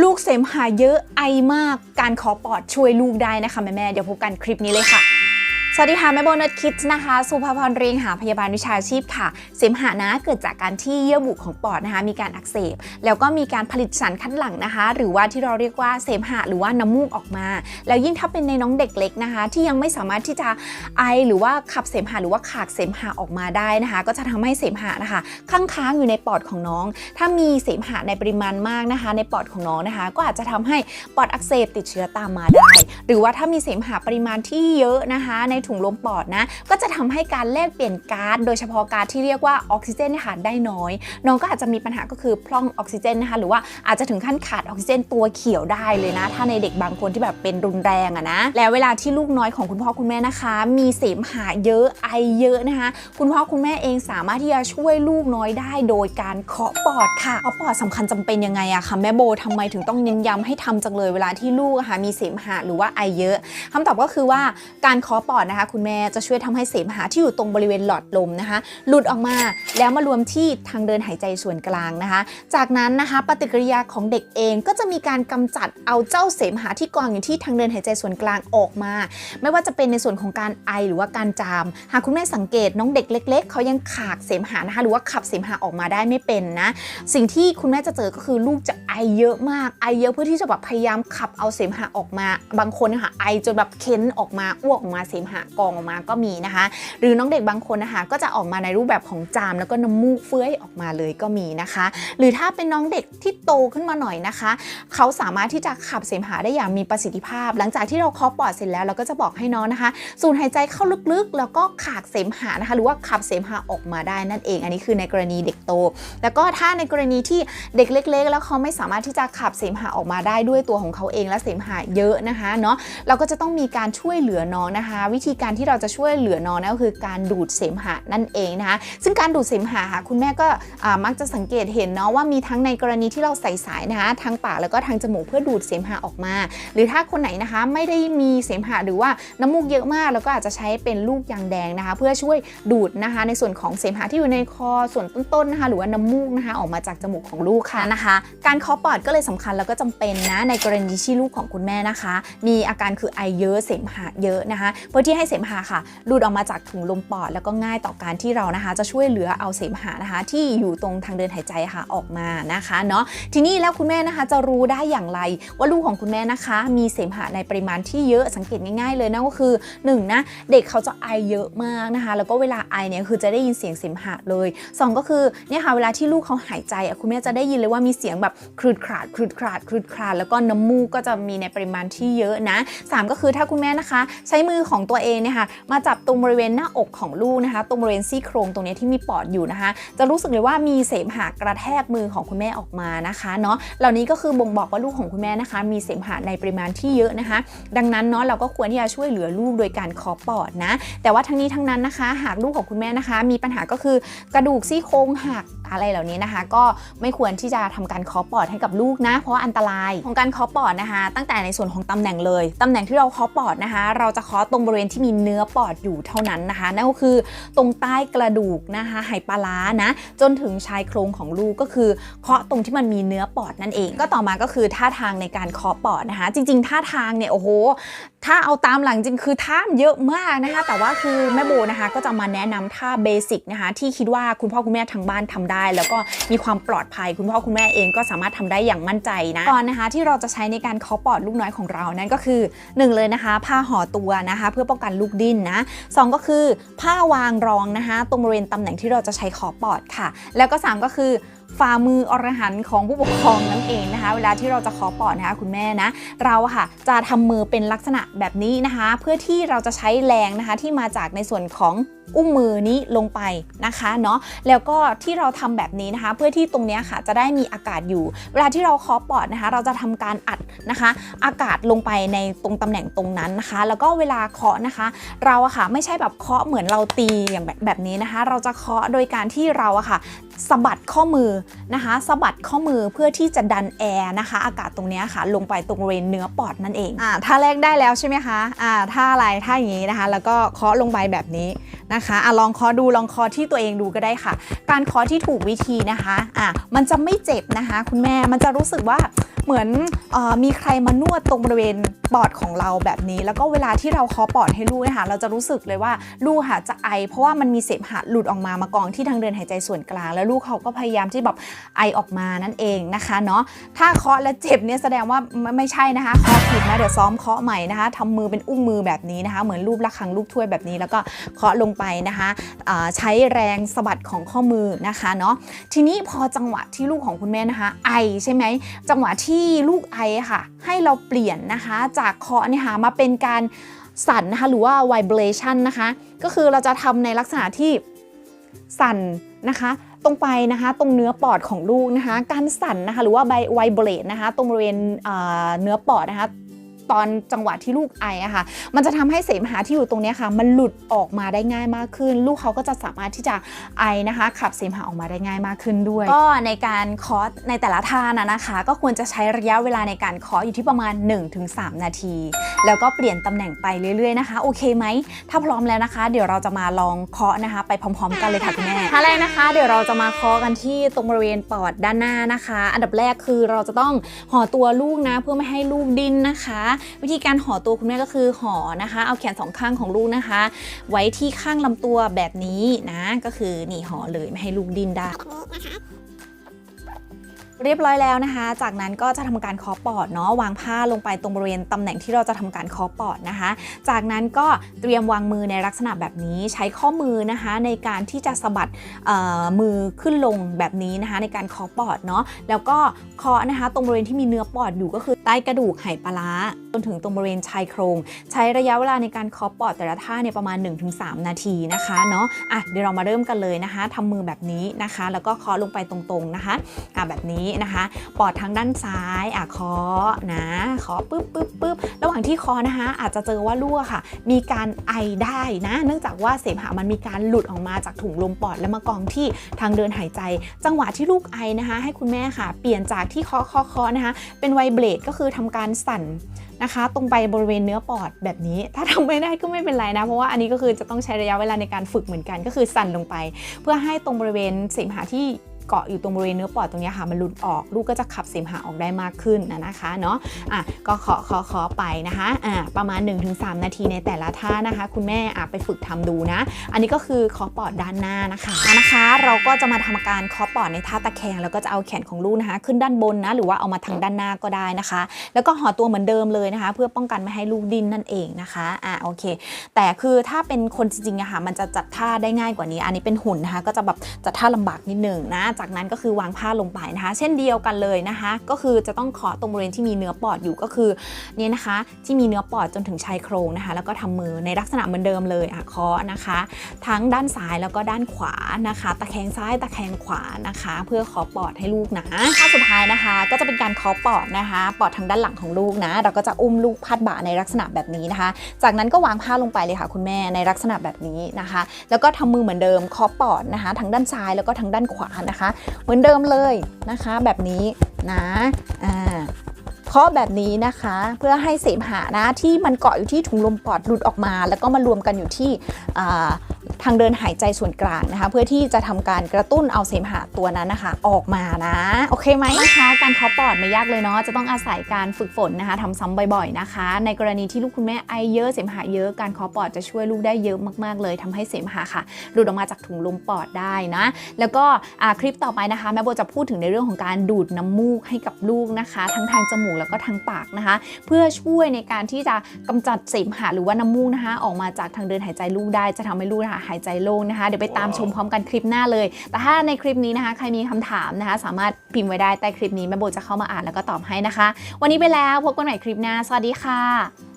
ลูกเสมหะเยอะไอมากการขอปอดช่วยลูกได้นะคะแม่แม่เดี๋ยวพบกันคลิปนี้เลยค่ะ สวัสดีค่ะแม่โบนัสคิดนะคะ สุภาพรเรียงหาพยาบาลวิชาชีพค่ะ เสมหะนะเกิดจากการที่เยื่อบุของปอดนะคะ มีการอักเสบ แล้วก็มีการผลิตสารคัดหลั่งนะคะ หรือว่าที่เราเรียกว่าเสมหะหรือว่าน้ำมูกออกมา แล้วยิ่งถ้าเป็นในน้องเด็กเล็กนะคะ ที่ยังไม่สามารถที่จะไอหรือว่าขับเสมหะหรือว่าขากเสมหะออกมาได้นะคะ ก็จะทำให้เสมหะนะคะค้างค้างอยู่ในปอดของน้อง ถ้ามีเสมหะในปริมาณมากนะคะ ในปอดของน้องนะคะ ก็อาจจะทำให้ปอดอักเสบติดเชื้อตามมาได้ หรือว่าถ้ามีเสมหะปริมาณที่เยอะนะคะในถุงลมปอดนะ ก็จะทำให้การแลกเปลี่ยนก๊าซโดยเฉพาะก๊าซที่เรียกว่าออกซิเจนเนยคะได้น้อย น้องก็อาจจะมีปัญหาก็คือพร่องออกซิเจนนะคะหรือว่าอาจจะถึงขั้นขาดออกซิเจนตัวเขียวได้เลยนะ ถ้าในเด็กบางคนที่แบบเป็นรุนแรงอะนะแล้วเวลาที่ลูกน้อยของคุณพ่อคุณแม่นะคะ มีเสมหะเยอะไอเยอะนะคะ คุณพ่อคุณแม่เองสามารถที่จะช่วยลูกน้อยได้โดยการเคาะปอดค่ะเคาะปอดสำคัญจำเป็นยังไงอะคะแม่โบทำไมถึงต้องเน้นย้ำให้ทำจังเลยเวลาที่ลูกะค่ะมีเสมหะหรือว่าไอเยอะคำตอบก็คือว่าการเคาะปอดนะคะคุณแม่จะช่วยทำให้เสมหะที่อยู่ตรงบริเวณหลอดลมนะคะ หลุดออกมาแล้วมารวมที่ทางเดินหายใจส่วนกลางนะคะ จากนั้นนะคะปฏิกิริยาของเด็กเองก็จะมีการกำจัดเอาเจ้าเสมหะที่กองอยู่ที่ทางเดินหายใจส่วนกลางออกมา ไม่ว่าจะเป็นในส่วนของการไอหรือว่าการจาม หากคุณแม่สังเกตน้องเด็กเล็ก ๆเขายังขากเสมหะนะคะหรือว่าขับเสมหะออกมาได้ไม่เป็นนะ สิ่งที่คุณแม่จะเจอก็คือลูกจะไอเยอะมากไอเยอะเพื่อที่จะแบบพยายามขับเอาเสมหะออกมา บางคนนะคะไอจนแบบเค้นออกมาอ้วกออกมาเสมหะกองออกมาก็มีนะคะ หรือน้องเด็กบางคนนะคะ ก็จะออกมาในรูปแบบของจามแล้วก็น้ำมูกเฟื้อยออกมาเลยก็มีนะคะ หรือถ้าเป็นน้องเด็กที่โตขึ้นมาหน่อยนะคะ เขาสามารถที่จะขับเสมหะได้อย่างมีประสิทธิภาพ หลังจากที่เราเคาะปอดเสร็จแล้วเราก็จะบอกให้น้องนะคะ สูดหายใจเข้าลึกๆ แล้วก็ขากเสมหะนะคะ หรือว่าขับเสมหะออกมาได้นั่นเอง อันนี้คือในกรณีเด็กโต แล้วก็ถ้าในกรณีที่เด็กเล็ก ๆ แล้วเขาไม่สามารถที่จะขับเสมหะออกมาได้ด้วยตัวของเขาเองและเสมหะเยอะนะคะเนาะเราก็จะต้องมีการช่วยเหลือน้องนะคะ วิธีการที่เราจะช่วยเหลือน้องนั่นก็คือการดูดเสมหะนั่นเองนะคะซึ่งการดูดเสมหะค่ะคุณแม่ก็มักจะสังเกตเห็นเนาะว่ามีทั้งในกรณีที่เราใส่สายนะคะทางปากแล้วก็ทางจมูกเพื่อดูดเสมหะออกมา หรือถ้าคนไหนนะคะไม่ได้มีเสมหะหรือว่าน้ำมูกเยอะมากแล้วก็อาจจะใช้เป็นลูกยางแดงนะคะ เพื่อช่วยดูดนะคะ ในส่วนของเสมหะที่อยู่ในคอส่วนต้นๆนะคะ หรือว่าน้ำมูกนะคะออกมาจากจมูกของลูกค่ะนะคะ การเคาะปอดก็เลยสำคัญแล้วก็จำเป็นนะในกรณีที่ลูกของคุณแม่นะคะ มีอาการคือไอเยอะเสมหะเยอะนะคะ เพื่อที่ให้เสมหะค่ะหลุดออกมาจากถุงลมปอด แล้วก็ง่ายต่อการที่เรานะคะ จะช่วยเหลือเอาเสมหะนะคะ ที่อยู่ตรงทางเดินหายใจค่ะออกมานะคะเนาะทีนี้แล้วคุณแม่นะคะจะรู้ได้อย่างไร ว่าลูกของคุณแม่นะคะ มีเสมหะในปริมาณที่เยอะสังเกตง่ายๆเลยนะก็คือ1นงนะเด็กเขาจะไอเยอะมากนะคะ แล้วก็เวลาไอเนี่ยคือจะได้ยินเสียงเสมหะเลยสองก็คือเนี่ยค่ะเวลาที่ลูกเขาหายใจคุณแม่จะได้ยินเลยว่ามีเสียงแบบคลืดคลาดคลืดคลาดคลืดคลาดแล้วก็น้ำมูกก็จะมีในปริมาณที่เยอะนะสามก็คือถ้าคุณแม่นะคะ ใช้มือของตัวเองเนี่ยค่ะมาจับตรงบริเวณหน้าอกของลูกนะคะ ตรงบริเวณซี่โครงตรงนี้ที่มีปอดอยู่นะคะ จะรู้สึกเลยว่ามีเสมหะกระแทกมือของคุณแม่ออกมานะคะเนาะเหล่านี้ก็คือบ่งบอกว่าลูกของคุณแม่นะคะ มีเสมหะในปริมาณที่เยอะนะคะ ดังนั้นเนาะเราก็ควรที่จะช่วยเหลือลูกโดยการเคาะปอดนะ แต่ว่าทั้งนี้ทั้งนั้นนะคะ หากลูกของคุณแม่นะคะ มีปัญหาก็คือกระดูกซี่โครงหัก อะไรเหล่านี้นะคะ ก็ไม่ควรที่จะทำการเคาะปอดให้กับลูกนะ เพราะอันตรายของการเคาะปอดนะคะ ตั้งแต่ในส่วนของตำแหน่งเลยตำแหน่งที่เราเคาะปอดนะคะ เราจะเคาะตรงบริเวณที่มีเนื้อปอดอยู่เท่านั้นนะคะนั่นก็คือตรงใต้กระดูกนะคะไหปลาร้านะ จนถึงชายโครงของลูกก็คือเคาะตรงที่มันมีเนื้อปอดนั่นเอง ก็ต่อมาก็คือท่าทางในการเคาะปอดนะคะ จริง ๆ ท่าทางเนี่ยโอ้โห ถ้าเอาตามหลังจริงคือท่ามเยอะมากนะคะ แต่ว่าคือแม่โบนะคะก็จะมาแนะนำท่าเบสิกนะคะที่คิดว่าคุณพ่อคุณแม่ทางบ้านทำได้ แล้วก็มีความปลอดภัย คุณพ่อคุณแม่เองก็สามารถทำได้อย่างมั่นใจนะก่อนนะคะที่เราจะใช้ในการเคาะปอดลูกน้อยของเรานั่นก็คือหนึ่งเลยนะคะ ผ้าห่อตัวนะคะ เพื่อป้องกันลูกดิ้นนะสองก็คือผ้าวางรองนะคะ ตรงบริเวณตำแหน่งที่เราจะใช้เคาะปอดค่ะ แล้วก็สามก็คือ ฝ่ามืออรหันของผู้ปกครองนั่นเองนะคะ เวลาที่เราจะขอปอดนะคะคุณแม่นะ เราค่ะจะทำมือเป็นลักษณะแบบนี้นะคะ เพื่อที่เราจะใช้แรงนะคะที่มาจากในส่วนของอุ้งมือนี้ลงไปนะคะเนาะแล้วก็ที่เราทำแบบนี้นะคะ เพื่อที่ตรงนี้ค่ะจะได้มีอากาศอยู่ เวลาที่เราเคาะปอดนะคะ เราจะทำการอัดนะคะ อากาศลงไปในตรงตำแหน่งตรงนั้นนะคะ แล้วก็เวลาเคาะนะคะ เราอะค่ะไม่ใช่แบบเคาะเหมือนเราตีอย่างแบบแบบนี้นะคะ เราจะเคาะโดยการที่เราอะค่ะสะบัดข้อมือนะคะสะบัดข้อมือเพื่อที่จะดันแอร์นะคะ อากาศตรงนี้ค่ะลงไปตรงบริเวณเนื้อปอดนั่นเองอ่าท่าแรกได้แล้วใช่ไหมคะอ่าท่าอะไรท่าอย่างนี้นะคะ แล้วก็เคาะลงไปแบบนี้นะคะอะลองคอดูลองคอที่ตัวเองดูก็ได้ค่ะ การคอที่ถูกวิธีนะคะอะมันจะไม่เจ็บนะคะ คุณแม่มันจะรู้สึกว่า เหมือนอมีใครมานวดตรงบริเวณปอดของเราแบบนี้ แล้วก็เวลาที่เราเคาะปอดให้ลูกนะคะเราจะรู้สึกเลยว่าลูกค่ะจะไอ เพราะว่ามันมีเสมหะหลุดออกมามากองที่ทางเดินหายใจส่วนกลาง แล้วลูกเขาก็พยายามที่แบบไอออกมานั่นเองนะคะเนาะถ้าเคาะแล้วเจ็บเนี่ยแสดงว่าไม่ใช่นะคะเคาะผิดนะเดี๋ยวซ้อมเคาะใหม่นะคะทำมือเป็นอุ้งมือแบบนี้นะคะ เหมือนรูประฆังลูกถ้วยแบบนี้ แล้วก็เคาะลงไปนะคะใช้แรงสะบัดของข้อมือนะคะเนาะทีนี้พอจังหวะที่ลูกของคุณแม่นะคะ ไอใช่ไหมจังหวะที่ที่ลูกไอค่ะ ให้เราเปลี่ยนนะคะ จากเคาะเนี่ยค่ะมาเป็นการสั่นนะคะ หรือว่า vibration นะคะ ก็คือเราจะทำในลักษณะที่สั่นนะคะ ตรงไปนะคะ ตรงเนื้อปอดของลูกนะคะ การสั่นนะคะ หรือว่าไวเบรดนะคะ ตรงบริเวณเนื้อปอดนะคะ ตอนจังหวะที่ลูกไออะค่ะ มันจะทำให้เสมหะที่อยู่ตรงเนี้ยค่ะ มันหลุดออกมาได้ง่ายมากขึ้น ลูกเขาก็จะสามารถที่จะไอนะคะ ขับเสมหะออกมาได้ง่ายมากขึ้นด้วย ก็ในการคอร์สในแต่ละท่านะนะคะ ก็ควรจะใช้ระยะเวลาในการเคาะอยู่ที่ประมาณ 1-3 นาที แล้วก็เปลี่ยนตำแหน่งไปเรื่อยๆนะคะ โอเคไหม ถ้าพร้อมแล้วนะคะ เดี๋ยวเราจะมาลองเคาะนะคะ ไปพร้อม ๆ กันเลยค่ะคุณแม่ท่าแรกนะคะ เดี๋ยวเราจะมาเคาะกันที่ตรงบริเวณปอดด้านหน้านะคะ อันดับแรกคือเราจะต้องห่อตัวลูกนะเพื่อไม่ให้ลูกดิ้นนะคะวิธีการห่อตัวคุณแม่ก็คือห่อนะคะ เอาแขนสองข้างของลูกนะคะ ไว้ที่ข้างลำตัวแบบนี้นะ ก็คือนี่ห่อเลยไม่ให้ลูกดิ้นได้ เรียบร้อยแล้วนะคะ จากนั้นก็จะทำการเคาะปอดเนาะวางผ้าลงไปตรงบริเวณตำแหน่งที่เราจะทำการเคาะปอดนะคะ จากนั้นก็เตรียมวางมือในลักษณะแบบนี้ใช้ข้อมือนะคะในการที่จะสะบัดเอ่อมือขึ้นลงแบบนี้นะคะ ในการเคาะปอดเนาะแล้วก็เคาะนะคะ ตรงบริเวณที่มีเนื้อปอดอยู่ก็คือใต้กระดูกไหปลาร้าจนถึงตรงบริเวณชายโครง ใช้ระยะเวลาในการเคาะปอดแต่ละท่าเนี่ยประมาณ 1-3 นาทีนะคะเนาะอะเดี๋ยวเรามาเริ่มกันเลยนะคะทำมือแบบนี้นะคะ แล้วก็เคาะลงไปตรงๆนะคะอะแบบนี้นะคะ ปอดทางด้านซ้ายอะคาะนะคาะปึ๊บปึ๊บปึ๊บระหว่างที่คาะนะคะ อาจจะเจอว่าลูกอะค่ะ มีการไอได้นะ เนื่องจากว่าเสมหะมันมีการหลุดออกมาจากถุงลมปอดและมากองที่ทางเดินหายใจ จังหวะที่ลูกไอนะคะ ให้คุณแม่ค่ะ เปลี่ยนจากที่คาะเคาะเคาะนะคะ เป็นไวเบรดก็คือทำการสั่นนะคะตรงไปบริเวณเนื้อปอดแบบนี้ ถ้าทำไม่ได้ก็ไม่เป็นไรนะ เพราะว่าอันนี้ก็คือจะต้องใช้ระยะเวลาในการฝึกเหมือนกัน ก็คือสั่นลงไป เพื่อให้ตรงบริเวณเสมหะที่ เกาะอยู่ตรงบริเวณเนื้อปอดตรงนี้ค่ะมันหลุดออกลูกก็จะขับเสมหะออกได้มากขึ้นนะนะคะเนาะอะก็เคาะเคาะคะไปนะคะอะประมาณ 1-3 นาทีในแต่ละท่านะคะ คุณแม่อะไปฝึกทำดูนะ อันนี้ก็คือคาะปอดด้านหน้านะคะนะคะ เราก็จะมาทำการคาะปอดในท่าตะแคงแล้วก็จะเอาแขนของลูกนะคะ ขึ้นด้านบนนะหรือว่าเอามาทางด้านหน้าก็ได้นะคะ แล้วก็ห่อตัวเหมือนเดิมเลยนะคะ เพื่อป้องกันไม่ให้ลูกดิ้นนั่นเองนะคะอะโอเค แต่คือถ้าเป็นคนจริงๆอะค่ะมันจะจัดท่าได้ง่ายกว่านี้ อันนี้เป็นหุ่นนะคะก็จะแบบจัดท่าลำบากนิดหนึงนะจากนั้นก็คือวางผ้าลงไปนะคะ เช่นเดียวกันเลยนะคะ ก็คือจะต้องเคาะตรงบริเวณที่มีเนื้อปอดอยู่ก็คือเนี่ยนะคะ ที่มีเนื้อปอดจนถึงชายโครงนะคะ แล้วก็ทำมือในลักษณะเหมือนเดิมเลยอะคาะนะคะ ทั้งด้านซ้ายแล้วก็ด้านขวานะคะ ตะแคงซ้ายตะแคงขวานะคะ เพื่อเคาะปอดให้ลูกนะท่าสุดท้ายนะคะ ก็จะเป็นการเคาะปอดนะคะ ปอดทางด้านหลังของลูกนะ เราก็จะอุ้มลูกพาดบ่าในลักษณะแบบนี้นะคะ จากนั้นก็วางผ้าลงไปเลยค่ะ คุณแม่ในลักษณะแบบนี้นะคะ แล้วก็ทำมือเหมือนเดิมเคาะปอดนะคะทั้งด้านซ้ายแล้วก็ทั้งด้านขวานะคะเหมือนเดิมเลยนะคะแบบนี้นะอ่าเคาะแบบนี้นะคะเพื่อให้เสมหะนะที่มันเกาะอยู่ที่ถุงลมปอดหลุดออกมา แล้วก็มารวมกันอยู่ที่ ทางเดินหายใจส่วนกลางนะคะ เพื่อที่จะทำการกระตุ้นเอาเสมหะตัวนั้นนะคะ ออกมานะ โอเคไหมนะคะการเคาะปอดไม่ยากเลยเนาะจะต้องอาศัยการฝึกฝนนะคะทำซ้ำบ่อยๆนะคะ ในกรณีที่ลูกคุณแม่ไอเยอะเสมหะเยอะการเคาะปอดจะช่วยลูกได้เยอะมากๆ เลยทำให้เสมหะค่ะหลุดออกมาจากถุงลมปอดได้นะ แล้วก็คลิปต่อไปนะคะ แม่โบจะพูดถึงในเรื่องของการดูดน้ำมูกให้กับลูกนะคะ ทั้งทางจมูกแล้วก็ทางปากนะคะ เพื่อช่วยในการที่จะกำจัดเสมหะหรือว่าน้ำมูกนะคะ ออกมาจากทางเดินหายใจลูกได้จะทำให้ลูกนะคะายใจโล่งนะคะ เดี๋ยวไปตามชมพร้อมกันคลิปหน้าเลย แต่ถ้าในคลิปนี้นะคะ ใครมีคำถามนะคะ สามารถพิมพ์ไว้ได้ใต้คลิปนี้แม่โบจะเข้ามาอ่านแล้วก็ตอบให้นะคะ วันนี้ไปแล้วพบกันใหม่คลิปหน้า สวัสดีค่ะ